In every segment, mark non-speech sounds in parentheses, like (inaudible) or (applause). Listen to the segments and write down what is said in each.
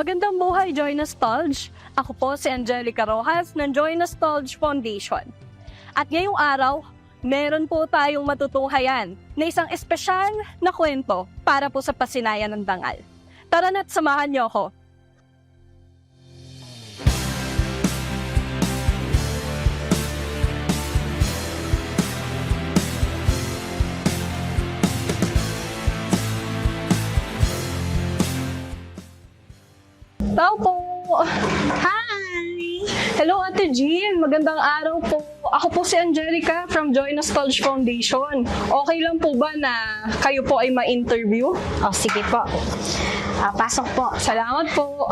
Magandang buhay, Joy Nostalge! Ako po si Angelica Rojas ng Joy Nostalge Foundation. At ngayong araw, meron po tayong matutunghayan na isang espesyal na kwento para po sa pasinayan ng dangal. Tara na't samahan niyo ako. Tao po! Hi! Hello, Ate Jean. Magandang araw po. Ako po si Angelica from Joy Nostalge Foundation. Okay lang po ba na kayo po ay ma-interview? O, sige po. Ah, pasok po. Salamat po.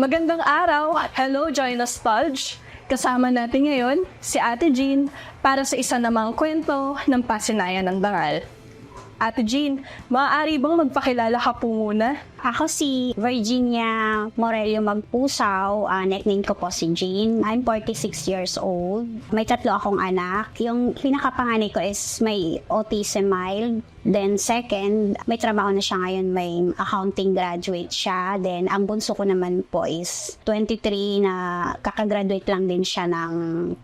Magandang araw. Hello, Joy Nostalge. Kasama natin ngayon si Ate Jean para sa isa namang kwento ng pasinayan ng dangal. Ate Jean, maaari bang magpakilala ka po muna? Ako si Virginia Morelio Magpusaw. Ah, nickname ko po si Jean. I'm 46 years old. May tatlo akong anak. Yung pinakapanganay ko is may autism mild. Then second, may trabaho na siya ngayon. May accounting graduate siya. Then ang bunso ko naman po is 23 na kakagraduate lang din siya ng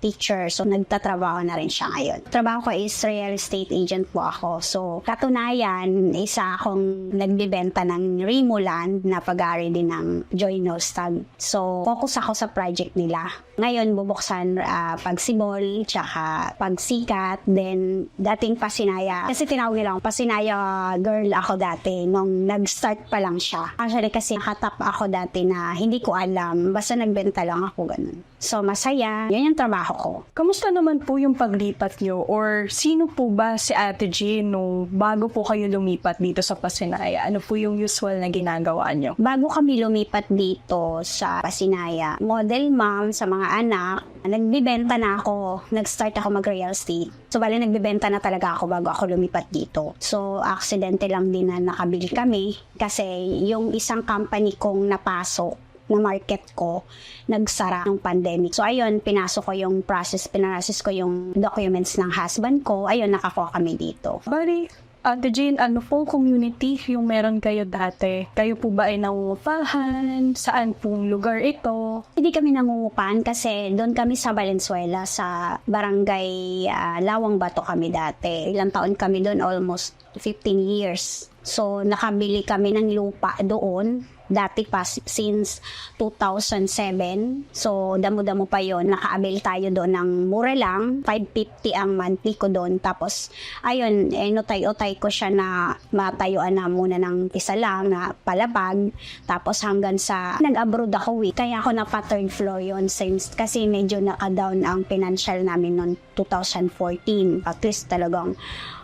teacher. So nagtatrabaho na rin siya ngayon. Trabaho ko is real estate agent po ako. So katunayan, isa akong nagbibenta ng Rimuland na pag-aari din ng Joy Nostag. So focus ako sa project nila. Ngayon bubuksan ah, pagsibol, tsaka pagsikat, then dating pasinaya. Kasi tinawag nila pasinaya girl ako dati nung nag-start pa lang siya. Actually kasi nakatap ako dati na hindi ko alam, basta nagbenta lang ako ganun. So masaya, yun yung trabaho ko. Kamusta naman po yung paglipat nyo? Or sino po ba si Ate Jean nung bago po kayo lumipat dito sa Pasinaya? Ano po yung usual na ginagawa nyo? Bago kami lumipat dito sa Pasinaya, model mom sa mga anak, nagbibenta na ako. Nag-start ako mag-real estate. So, bali, nagbibenta na talaga ako bago ako lumipat dito. So, aksidente lang din na nakabili kami kasi yung isang company kong napasok na market ko, nagsara ng pandemic. So, ayun, pinasok ko yung process, pinarasis ko yung documents ng husband ko. Ayun, nakakuha kami dito. Bali, Ate Jean, ano pong community yung meron kayo dati? Kayo po ba ay nangungupahan? Saan pong lugar ito? Hindi kami nangungupahan kasi doon kami sa Valenzuela, sa barangay ah, Lawang Bato kami dati. Ilang taon kami doon, almost 15 years. So, nakabili kami ng lupa doon dati pa since 2007. So, damo-damo pa yon Nakaabil tayo doon ng mura lang. 550 ang monthly ko doon. Tapos, ayun, eh, nutay-utay ko siya na matayuan na muna ng isa lang na palabag. Tapos hanggang sa nag-abroad ako eh. Kaya ako na pa third floor yon since kasi medyo naka-down ang financial namin noong 2014. At least talagang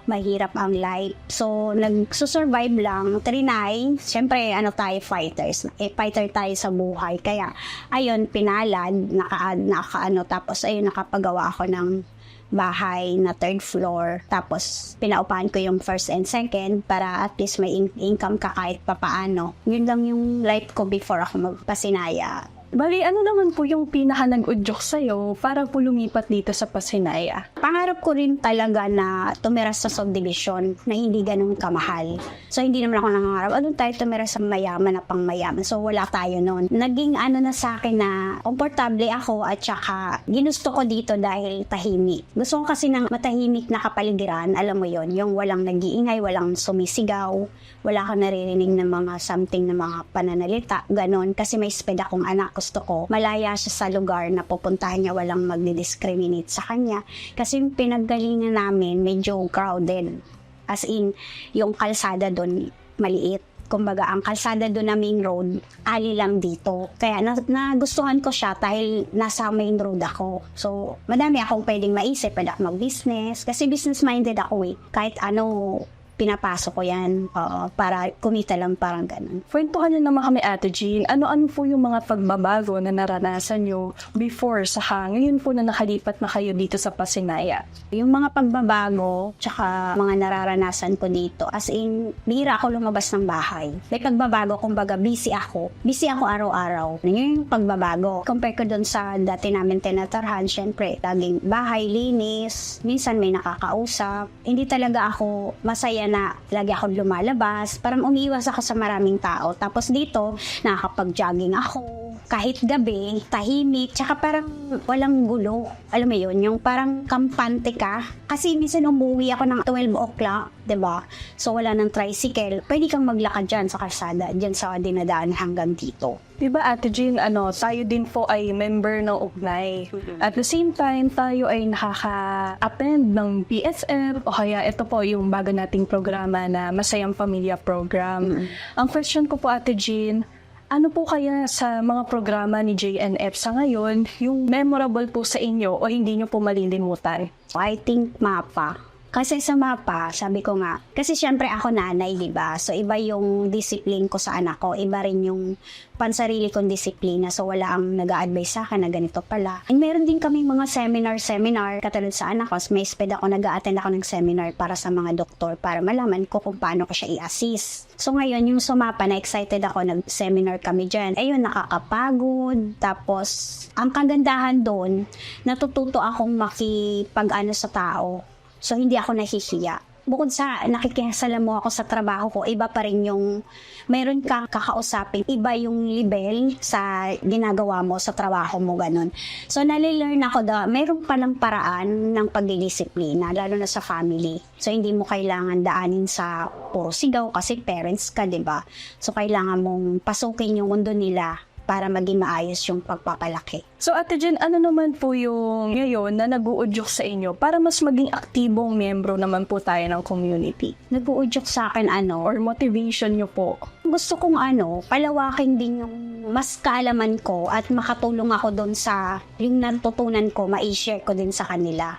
mahirap ang life. So, nagsusurvive lang, trinay. Siyempre, ano tayo, fighters. Eh, fighter tayo sa buhay. Kaya, ayun, pinalad, naka, naka ano, tapos ayun, nakapagawa ako ng bahay na third floor. Tapos, pinaupahan ko yung first and second para at least may in- income ka kahit papaano. Yun lang yung life ko before ako magpasinaya. Bali, ano naman po yung pinaka nag-udyok sa'yo para po lumipat dito sa Pasinaya? Pangarap ko rin talaga na tumira sa subdivision na hindi ganun kamahal. So, hindi naman ako nangangarap, ano tayo tumira sa mayaman na pang mayaman. So, wala tayo noon. Naging ano na sa akin na komportable ako at saka ginusto ko dito dahil tahimik. Gusto ko kasi ng matahimik na kapaligiran, alam mo yon yung walang nag-iingay, walang sumisigaw, wala kang naririnig ng mga something na mga pananalita, ganon. Kasi may sped akong anak, gusto ko malaya siya sa lugar na pupuntahan niya, walang magdi-discriminate sa kanya. Kasi yung pinaggalingan namin, medyo crowded. As in, yung kalsada doon, maliit. Kumbaga, ang kalsada doon na main road, ali lang dito. Kaya na, nagustuhan ko siya dahil nasa main road ako. So, madami akong pwedeng maisip. Pwede ako mag-business. Kasi business-minded ako eh. Kahit ano, pinapasok ko yan oo, para kumita lang parang ganun. Kwentuhan niyo naman kami, Ate Jean. Ano-ano po yung mga pagbabago na naranasan niyo before sa ngayon po na nakalipat na kayo dito sa Pasinaya? Yung mga pagbabago, tsaka mga nararanasan ko dito, as in, bihira ako lumabas ng bahay. May pagbabago, kumbaga, busy ako. Busy ako araw-araw. Yun yung pagbabago. Compare ko dun sa dati namin tinatarhan, syempre, laging bahay, linis, minsan may nakakausap. Hindi talaga ako masaya kaya na lagi akong lumalabas. Parang umiiwas ako sa maraming tao. Tapos dito, nakakapag-jogging ako. Kahit gabi, tahimik, tsaka parang walang gulo. Alam mo yun, yung parang kampante ka. Kasi minsan umuwi ako ng 12 o'clock, 'di ba? So wala ng tricycle. Pwede kang maglakad dyan sa kalsada, dyan sa dinadaan hanggang dito. Di ba Ate Jean, ano, tayo din po ay member ng Ugnay. At the same time, tayo ay nakaka-attend ng PSF o kaya ito po yung bago nating programa na Masayang Pamilya Program. Ang question ko po Ate Jean, ano po kaya sa mga programa ni JNF sa ngayon yung memorable po sa inyo o hindi nyo po malilimutan? I think mapa. Kasi sa mapa, sabi ko nga, kasi syempre ako nanay, di ba? So iba yung discipline ko sa anak ko, iba rin yung pansarili kong disiplina. So wala ang nag advise sa akin na ganito pala. And meron din kami mga seminar-seminar, katulad sa anak ko, may sped ako, nag attend ako ng seminar para sa mga doktor para malaman ko kung paano ko siya i-assist. So ngayon, yung sumapa, na excited ako, nag-seminar kami dyan. Ayun, nakakapagod. Tapos, ang kagandahan doon, natututo akong makipag-ano sa tao. So, hindi ako nahihiya. Bukod sa nakikisalamu ako sa trabaho ko, iba pa rin yung meron kang kakausapin, iba yung level sa ginagawa mo sa trabaho mo, ganun. So, nalilearn ako da, meron palang paraan ng pagdidisiplina, lalo na sa family. So, hindi mo kailangan daanin sa puro sigaw kasi parents ka, di ba? So, kailangan mong pasukin yung mundo nila para maging maayos yung pagpapalaki. So Ate Jen, ano naman po yung ngayon na nag-uudyok sa inyo para mas maging aktibong miyembro naman po tayo ng community? Nag-uudyok sa akin ano, Or motivation nyo po? gusto kong ano, palawakin din yung mas kaalaman ko at makatulong ako doon sa yung natutunan ko, ma-share ko din sa kanila.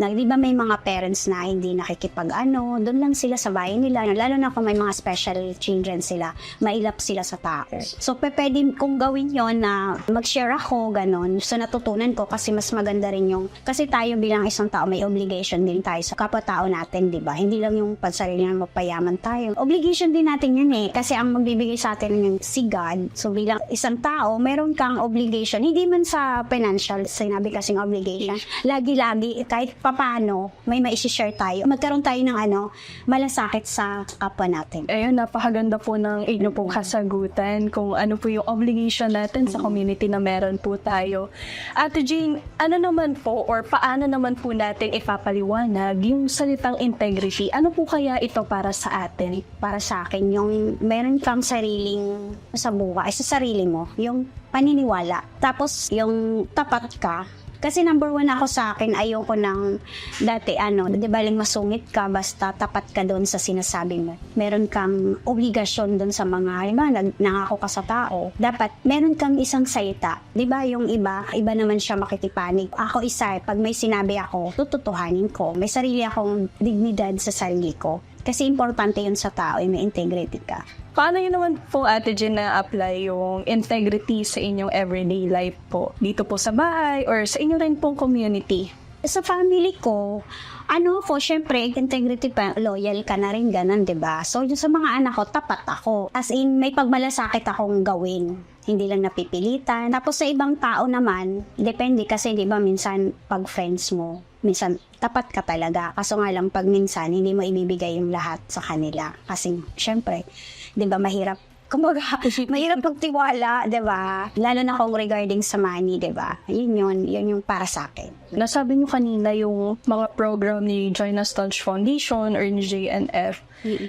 Na, di ba may mga parents na hindi nakikipag ano, doon lang sila sa bahay nila. Lalo na kung may mga special children sila, mailap sila sa tao. So, pwede kong gawin yon na mag-share ako, ganon. So, natutunan ko kasi mas maganda rin yung, kasi tayo bilang isang tao, may obligation din tayo sa kapwa-tao natin, di ba? Hindi lang yung pansarili na mapayaman tayo. Obligation din natin yun eh. Kasi ang magbibigay sa atin yung si God. So, bilang isang tao, meron kang obligation. Hindi man sa financial, sinabi kasing obligation. Lagi-lagi, kahit papano, may maisishare tayo. Magkaroon tayo ng ano, malasakit sa kapwa natin. Ayun, napakaganda po ng inyo pong kasagutan kung ano po yung obligation natin sa community na meron po tayo. Ate Jean, ano naman po or paano naman po natin ipapaliwanag yung salitang integrity? Ano po kaya ito para sa atin? para sa akin, yung meron kang sariling sa buhay, sa sarili mo, yung paniniwala. Tapos, yung tapat ka. Kasi number one ako sa akin, ayoko ng dati ano, di ba lang masungit ka, basta tapat ka doon sa sinasabi mo. Meron kang obligasyon doon sa mga, halimbawa, nag, nangako ka sa tao. Dapat, meron kang isang salita. Di ba yung iba, iba naman siya makikipanig. Ako isa, pag may sinabi ako, tututuhanin ko. May sarili akong dignidad sa sarili ko. Kasi importante yun sa tao, eh, may integrity ka. Paano yun naman po, Ate Jean, na-apply yung integrity sa inyong everyday life po? Dito po sa bahay or sa inyo rin pong community? Sa family ko, ano ko, syempre, integrity pa, loyal ka na rin, ganun, ba So, yung sa mga anak ko, tapat ako. As in, may pagmalasakit akong gawin. Hindi lang napipilitan. Tapos sa ibang tao naman, depende kasi, di ba, minsan, pag friends mo, minsan, tapat ka talaga. Kaso nga lang, pag minsan, hindi mo ibibigay yung lahat sa kanila. Kasi, syempre, di ba, mahirap Kumbaga, mahirap magtiwala, di ba? Lalo na kung regarding sa money, di ba? Yun yun, yun yung para sa akin. Nasabi niyo kanina yung mga program ni Join Us Touch Foundation or ni JNF.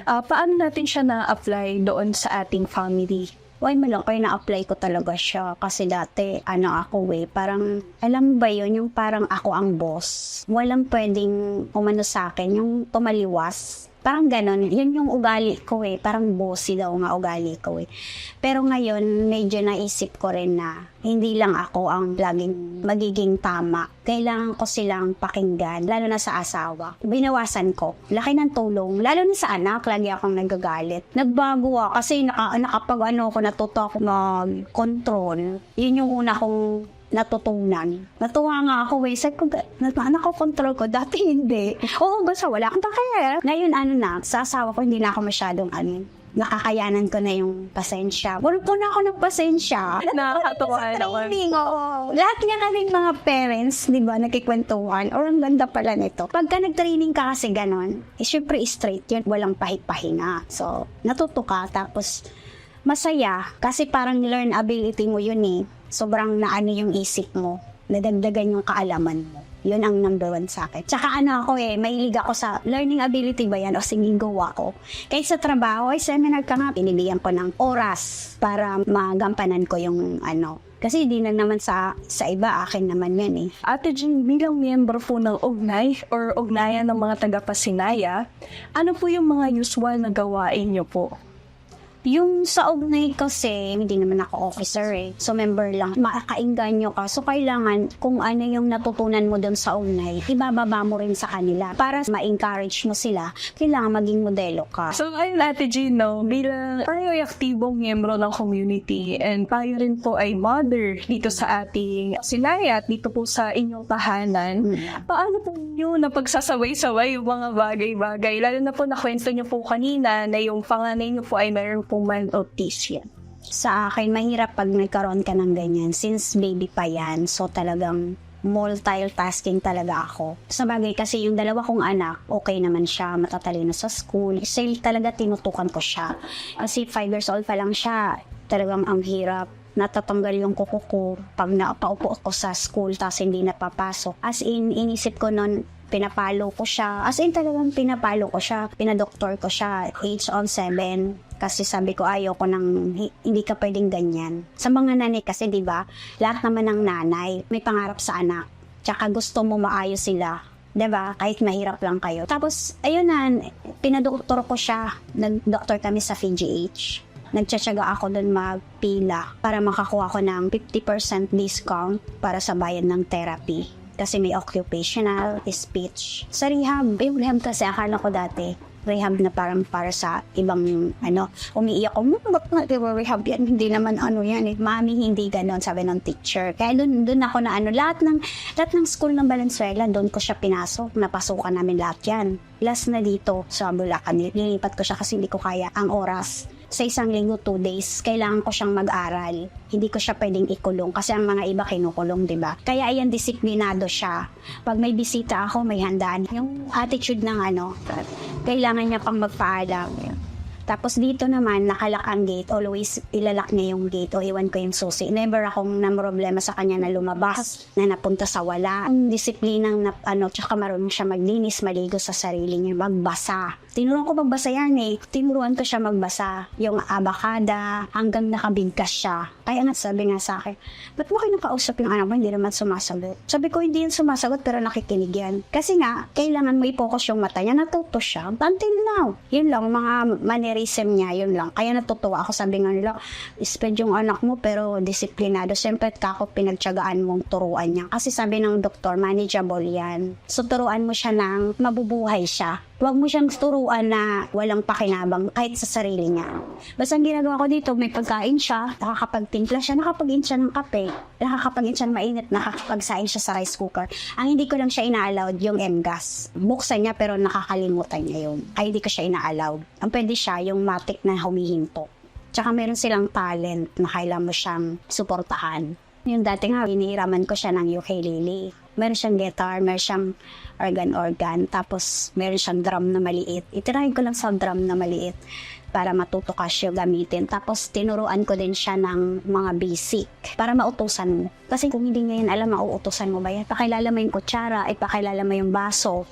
Ah, paano natin siya na-apply doon sa ating family? Why mo lang, kaya na-apply ko talaga siya. Kasi dati, ano ako eh, parang, alam ba yun, yung parang ako ang boss. Walang pwedeng umano sa akin, yung tumaliwas. Parang ganon, yun yung ugali ko eh. Parang bossy daw nga ugali ko eh. Pero ngayon, medyo naisip ko rin na hindi lang ako ang laging magiging tama. Kailangan ko silang pakinggan, lalo na sa asawa. Binawasan ko. Laki ng tulong. Lalo na sa anak, lagi akong nagagalit. Nagbago ako kasi naka, nakapag ano ako, natuto ako mag-control. Yun yung una kong natutunan. Natuwa nga ako eh. Sabi ko, nako-control ko. Dati hindi. Oo, basta wala akong takaya. Ngayon, ano na, sa asawa ko, hindi na ako masyadong ano, nakakayanan ko na yung pasensya. Puro po na ako ng pasensya. (laughs) Nakakatuwa naman. Training, oo. Lahat nga kaming mga parents, di ba, nakikwentuhan, or ang ganda pala nito. Pagka nag-training ka kasi ganon, eh, syempre straight yun, walang pahit-pahinga. So, natuto ka, tapos masaya, kasi parang learn ability mo yun eh. Sobrang naano yung isip mo, nadagdagan yung kaalaman mo. Yun ang number one sa akin. Tsaka ano ako eh, mahilig ako sa learning ability ba yan o singing go ako. Kahit sa trabaho, ay seminar ka nga, binibigyan ko ng oras para magampanan ko yung ano. Kasi hindi na naman sa sa iba, akin naman yan eh. Ate Jean, bilang miyembro po ng Ugnay or Ugnayan ng mga taga-Pasinaya, ano po yung mga usual na gawain niyo po? Yung sa ugnay kasi, hindi naman ako officer eh. So, member lang. Makakainganyo ka. So, kailangan kung ano yung natutunan mo doon sa ugnay, ibababa mo rin sa kanila. Para ma-encourage mo sila, kailangan maging modelo ka. So, ayun Ate Jean, no, bilang tayo ay aktibong miyembro ng community and tayo rin po ay mother dito sa ating sinaya at dito po sa inyong tahanan, Mm. paano po nyo napagsasaway-saway yung mga bagay-bagay? Lalo na po nakwento nyo po kanina na yung panganay nyo po ay mayroon pong mild. Sa akin, mahirap pag nagkaroon ka ng ganyan. Since baby pa yan, so talagang multitasking talaga ako. Sa bagay kasi yung dalawa kong anak, okay naman siya, matatalino sa school. Still talaga tinutukan ko siya. Kasi 5 years old pa lang siya, talagang ang hirap natatanggal yung kuko ko pag napaupo ako sa school tapos hindi napapasok. As in, inisip ko nun, pinapalo ko siya. As in, talagang pinapalo ko siya. Pinadoktor ko siya. Age on 7. Kasi sabi ko, ayaw ko nang, hi- hindi ka pwedeng ganyan. Sa mga nanay kasi, di ba, lahat naman ng nanay, may pangarap sa anak. Tsaka gusto mo maayos sila. 'di ba? Kahit mahirap lang kayo. Tapos, ayun na, pinadoktor ko siya. Nag-doktor kami sa PGH. Nagtsatsaga ako doon magpila para makakuha ko ng 50% discount para sa bayad ng therapy. Kasi may occupational, speech. Sa rehab, yung rehab kasi akala ko dati, rehab na parang para sa ibang ano, umiiyak ko, "Hmm, ba't nga rehab yan? Hindi naman ano yan eh. Mami, hindi ganon, sabi ng teacher. Kaya doon, doon ako na ano, lahat ng, lahat ng school ng Valenzuela, doon ko siya pinasok. Napasukan namin lahat yan. Last na dito sa Bulacan, nilipat ko siya kasi hindi ko kaya ang oras sa isang linggo, two days, kailangan ko siyang mag-aral. Hindi ko siya pwedeng ikulong kasi ang mga iba kinukulong, di ba? Kaya ayan, disiplinado siya. Pag may bisita ako, may handaan. Yung attitude ng ano, kailangan niya pang magpaalam. Tapos dito naman, nakalak ang gate. Always ilalak niya yung gate o iwan ko yung susi. Never akong na problema sa kanya na lumabas, na napunta sa wala. Ang disiplinang na, ano, tsaka marunong siya maglinis, maligo sa sarili niya, magbasa. Tinuruan ko magbasa yan eh. Tinuruan ko siya magbasa. Yung abakada, hanggang nakabigkas siya. Kaya nga sabi nga sa akin, ba't mo kinakausap yung anak mo, hindi naman sumasagot? Sabi ko, hindi yan sumasagot pero nakikinig yan. Kasi nga, kailangan mo i-focus yung mata niya, natuto siya. Until now. Yun lang, mga mannerism niya, yun lang. Kaya natutuwa ako, sabi nga nila, spend yung anak mo pero disiplinado. Siyempre, kako pinagtsagaan mong turuan niya. Kasi sabi ng doktor, manageable yan. So, turuan mo siya ng mabubuhay siya. Huwag mo siyang turuan na walang pakinabang kahit sa sarili niya. Basta ang ginagawa ko dito, may pagkain siya, nakakapagtimpla siya, nakakapag siya ng kape, nakakapag siya ng mainit, nakakapagsain siya sa rice cooker. Ang hindi ko lang siya ina-allowed yung MGAS. Buksan niya pero nakakalimutan niya yun. Ay hindi ko siya ina-allowed. Ang pwede siya yung matik na humihinto. Tsaka meron silang talent na kailangan mo siyang suportahan. Yung dati nga, inihiraman ko siya ng ukulele. Meron siyang guitar, meron siyang organ-organ, tapos meron siyang drum na maliit. Itirahin ko lang sa drum na maliit para matuto ka siya gamitin. Tapos tinuruan ko din siya ng mga basic para mautusan mo. Kasi kung hindi ngayon alam, mauutusan mo ba yan? Pakilala mo yung kutsara, ipakilala mo yung baso,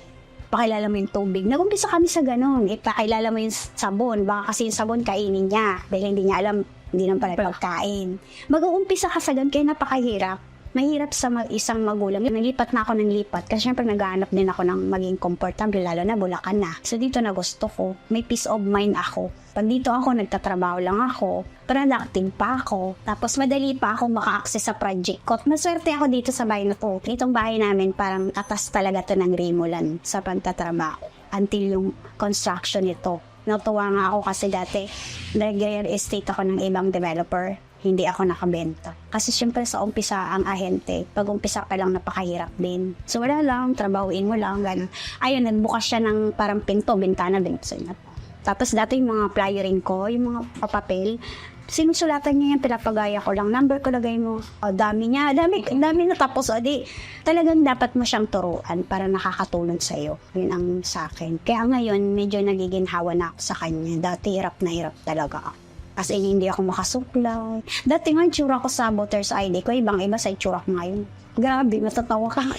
pakilala mo yung tubig. Nagumpisa kami sa ganun. Ipakilala mo yung sabon. Baka kasi yung sabon kainin niya. Dahil hindi niya alam, hindi naman pala pagkain. Mag-uumpisa ka sa ganun, kaya napakahirap. Mahirap sa mag- isang magulang. Naglipat na ako ng lipat kasi syempre naghahanap din ako ng maging comfortable lalo na Bulacan na. So dito na gusto ko. May peace of mind ako. Pag dito ako, nagtatrabaho lang ako. Productive pa ako. Tapos madali pa ako maka-access sa project ko. Maswerte ako dito sa bahay na to. Itong bahay namin parang atas talaga to ng Remulan sa pagtatrabaho. Until yung construction nito. Natuwa nga ako kasi dati nag-real estate ako ng ibang developer hindi ako nakabenta. Kasi syempre sa umpisa ang ahente, pag umpisa pa lang napakahirap din. So wala lang, trabahuin mo lang, ganun. Ayun, nagbukas siya ng parang pinto, bintana, binuksan niya. Tapos dati yung mga flyering ko, yung mga papel, sinusulatan niya yan, pinapagaya ko lang. Number ko lagay mo. O, dami niya. Dami, dami na tapos. O, di, talagang dapat mo siyang turuan para nakakatulong sa'yo. Yun ang sa akin. Kaya ngayon, medyo nagiginhawa na ako sa kanya. Dati, hirap na hirap talaga ako. As in, hindi ako makasuklay. Dati nga, yung tsura ko sa voter's ID ko, ibang iba sa itsura ko ngayon. Grabe, matatawa ka. (laughs)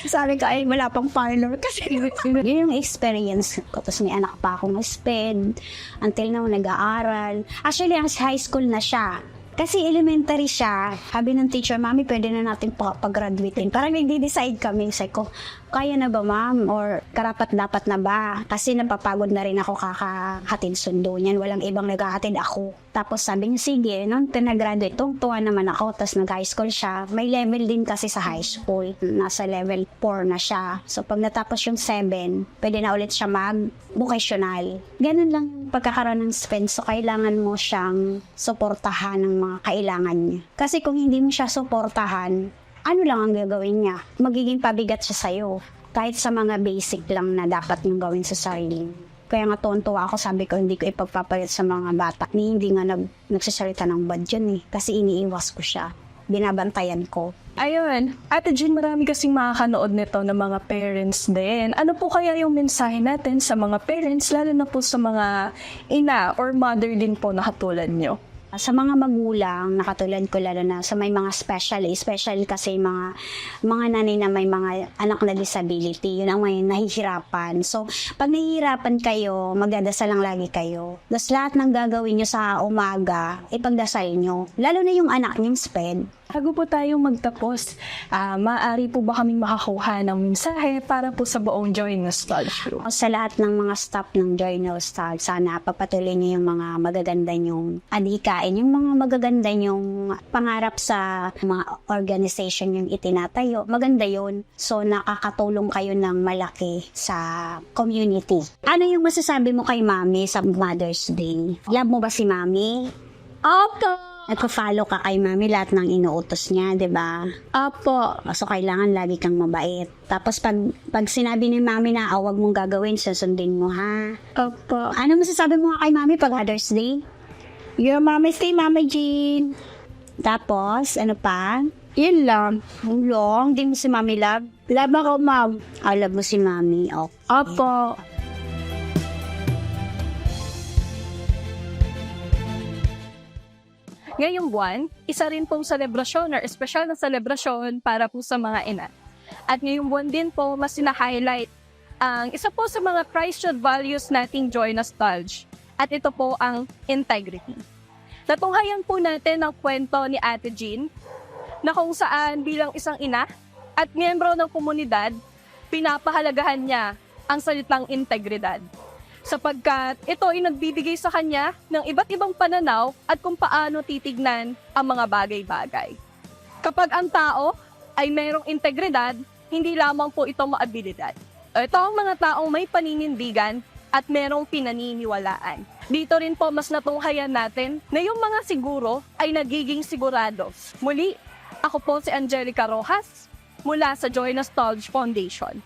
Sabi ko, ay, wala pang parlor kasi (laughs) yun yung experience ko. Tapos may anak pa akong sped. Until now, nag-aaral. Actually, as high school na siya. Kasi elementary siya. Sabi ng teacher, Mami, pwede na natin pa- pag-graduatein. Parang nagde-decide kami. Sabi ko, kaya na ba, ma'am? Or karapat dapat na ba? Kasi napapagod na rin ako kakahatid sundo niyan. Walang ibang naghahatid ako. Tapos sabi niya, sige, nung tinagraduate, tuwa naman ako. Tapos nag-high school siya. May level din kasi sa high school. Nasa level 4 na siya. So pag natapos yung 7, pwede na ulit siya mag-vocational. Ganun lang pagkakaroon ng spend. So kailangan mo siyang suportahan ng mga kailangan niya. Kasi kung hindi mo siya suportahan, ano lang ang gagawin niya? Magiging pabigat siya sa'yo. Kahit sa mga basic lang na dapat niyong gawin sa sarili. Kaya nga tuwan-tuwa ako, sabi ko, hindi ko ipagpapalit sa mga bata. Ni hindi nga nag, nagsasalita ng bad yun eh. Kasi iniiwas ko siya. Binabantayan ko. Ayun, Ate Jean, marami kasing makakanood nito ng mga parents din. Ano po kaya yung mensahe natin sa mga parents, lalo na po sa mga ina or mother din po na katulad nyo? Sa mga magulang, nakatulad ko lalo na sa may mga special, especially kasi mga mga nanay na may mga anak na disability, yun ang may nahihirapan. So, pag nahihirapan kayo, magdadasal lang lagi kayo. Tapos lahat ng gagawin nyo sa umaga, ipagdasal nyo. Lalo na yung anak nyong sped. Bago po tayo magtapos, ah maaari po ba kaming makakuha ng mensahe para po sa buong Joy Nostalgia Crew? Sa lahat ng mga staff ng Joy Nostal, sana pagpatuloy niyo yung mga magaganda nyong adikain, yung mga magaganda nyong pangarap sa mga organization yung itinatayo. Maganda yun. So, nakakatulong kayo ng malaki sa community. Ano yung masasabi mo kay Mami sa Mother's Day? Love mo ba si Mami? Opo! Nagpa-follow ka kay Mami lahat ng inuutos niya, 'di ba? Opo! So, kailangan lagi kang mabait. Tapos, pag, pag sinabi ni Mami na, awag mong gagawin, susundin mo, ha? Opo! Ano masasabi mo nga kay Mami pag Mother's Day? Your mama stay, Mama Jean! Tapos, ano pa? Yun lang. Ang long, di mo si Mami love? Love ako, ma'am. Ah, love mo si Mami. Okay. Opo. Ngayong buwan, isa rin pong selebrasyon or espesyal na selebrasyon para po sa mga ina. At ngayong buwan din po, mas sina-highlight ang isa po sa mga Christian values nating Joy Nostalgia. At ito po ang integrity. Natunghayan po natin ang kwento ni Ate Jean na kung saan bilang isang ina at miyembro ng komunidad, pinapahalagahan niya ang salitang integridad. Sapagkat ito ay nagbibigay sa kanya ng iba't ibang pananaw at kung paano titignan ang mga bagay-bagay. Kapag ang tao ay mayroong integridad, hindi lamang po ito maabilidad. Ito ang mga taong may paninindigan at merong pinaniniwalaan. Dito rin po mas natunghayan natin na yung mga siguro ay nagiging sigurado. Muli, ako po si Angelica Rojas mula sa Joy Nostalgia Foundation.